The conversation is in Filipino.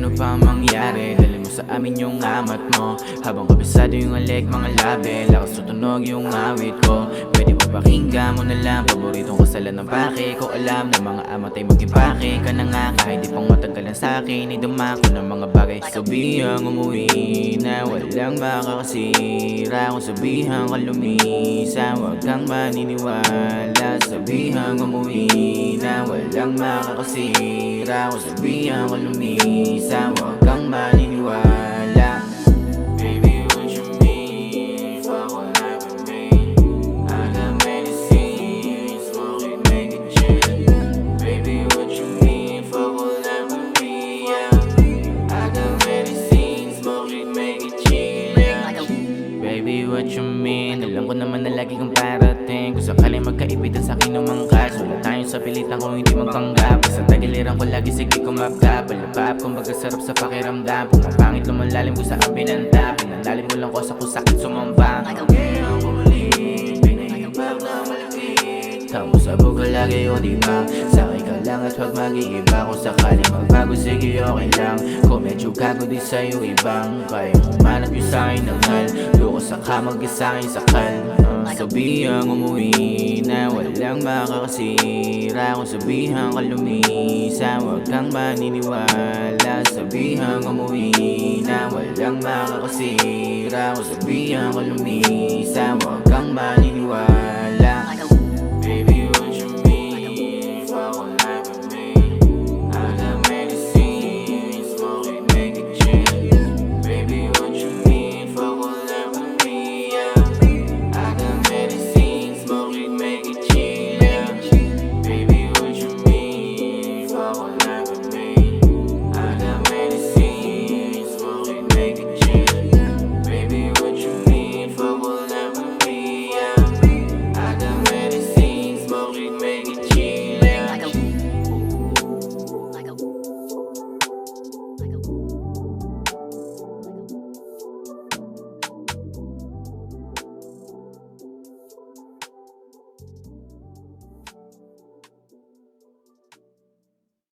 ano pa ang mangyari? Dali mo sa amin yung amat mo. Habang kabisado yung alik mga label Lakas tutunog yung awit ko. Pwede mo pakinggan mo na lang. Paboritong kasalan ng pake. Ko alam na mga amat ay mag-impake Ka na nga kahit di pang matagalan sa akin Ay dumako ng mga bagay. Sabihang umuwi na walang makakasira. Kung sabihang ka lumisa Huwag kang maniniwala. Sabihang umuwi na walang makakasira. Kung sabihang ka Baby, what you mean? Alam ko naman na lagi kang parating. Kung sakaling magkaibitan sa akin ng mangkas Wala tayong sa pilitan kung hindi magpanggap. Sa tagiliran ko lagi sige kumaptap Palapap kung baga sarap sa pakiramdam. Pumapangit lumalalim ko sa abinanda Pinalalim mo lang ko sa kusakit sumamba. Kaya ang bumalik Pinahibag na malapit. Tamo sa buka lagi o di ba lang at huwag mag-iiba. Kung sakaling magbago sige okay lang. Kung medyo gago di sa'yo ibang Kaya mo manap yung sa'kin ng hal. Loko sa kamag sa'kin sakal uh, Sabihang umuwi na walang makakasira. Kung sabihang ka lumisa Huwag kang maniniwala. Sabihang umuwi na walang makakasira. Kung sabihang ka lumisa Huwag